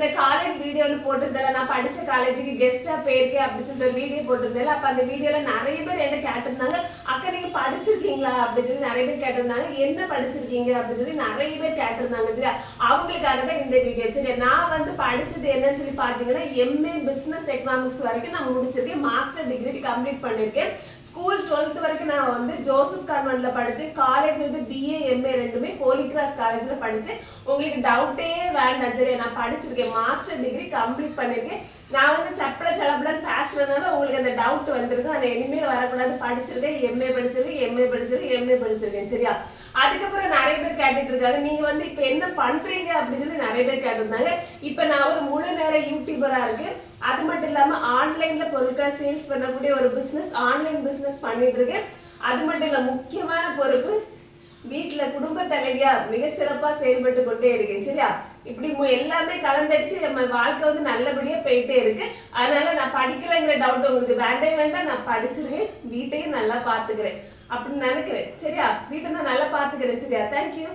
இந்த காலேஜ் வீடியோன்னு போட்டிருந்தேன் நான் படித்த காலேஜுக்கு கெஸ்ட்டாக போயிருக்கேன் அப்படின்னு சொல்லிட்டு ஒரு வீடியோ போட்டிருந்தேன் அப்போ அந்த வீடியோவில் நிறைய பேர் என்ன கேட்டிருந்தாங்க அக்கா நீங்கள் படிச்சிருக்கீங்களா? அப்படின்னு சொல்லி நிறைய பேர் கேட்டிருந்தாங்க என்ன படிச்சிருக்கீங்க? அப்படின்னு சொல்லி நிறைய பேர் கேட்டிருந்தாங்க சரியா? அவங்களுக்காக தான் இந்த வீடியோ சரி நான் வந்து படித்தது என்னன்னு சொல்லி பார்த்தீங்கன்னா எம்ஏ பிஸ்னஸ் எக்கனாமிக்ஸ் வரைக்கும் நான் முடிச்சிருக்கேன். மாஸ்டர் டிகிரி கம்ப்ளீட் பண்ணியிருக்கேன் ஸ்கூல் டுவெல்த் வரைக்கும் நான் வந்து ஜோசப் கான்வெண்ட்டில் படித்தேன் காலேஜ் வந்து பிஏ எம்ஏ ரெண்டுமே போலிகிராஸ் காலேஜ்ல படிச்சேன் உங்களுக்கு டவுட்டே வேண்டாம் சரி நான் படிச்சிருக்கேன். மாஸ்டர் டிகிரி கம்ப்ளீட் பண்ணிருக்கேன். நான் வந்து சப்பல சலப்பலன்னு பேசுறதுனால உங்களுக்கு அந்த டவுட் வந்திருக்கு அந்த இனிமேல் வரக்கூடாது. படிச்சிருக்கேன் எம்ஏ படிச்சிருக்கேன் எம்ஏ படிச்சிருக்கேன் எம்ஏ படிச்சிருக்கேன் சரியா? அதுக்கப்புறம் நிறைய பேர் கேட்டுட்டு இருக்காங்க. நீங்க வந்து இப்ப என்ன பண்றீங்க அப்படின்னு சொல்லி நிறைய பேர் கேட்டிருந்தாங்க இப்ப நான் ஒரு முழு நேர யூடியூபரா இருக்கேன். அது மட்டும் இல்லாம ஆன்லைன்ல பொருட்களை சேல்ஸ் பண்ணக்கூடிய ஒரு பிசினஸ் ஆன்லைன் பிசினஸ் பண்ணிட்டு இருக்கேன். அது மட்டும் இல்ல முக்கியமான பொறுப்பு வீட்டுல குடும்ப தலைவியா மிக சிறப்பா செயல்பட்டு கொண்டே இருக்கேன் சரியா? இப்படி எல்லாமே கலந்தடிச்சு நம்ம வாழ்க்கை வந்து நல்லபடியா போயிட்டே இருக்கு. அதனால நான் படிக்கலைங்கிற டவுட் உங்களுக்கு வேண்டே வேண்டாம். நான் படிச்சிருக்கேன் வீட்டையும் நல்லா பாத்துக்கிறேன் அப்படின்னு நினைக்கிறேன் சரியா? வீட்டை நான் நல்லா பாத்துக்கிறேன் சரியா? தேங்க்யூ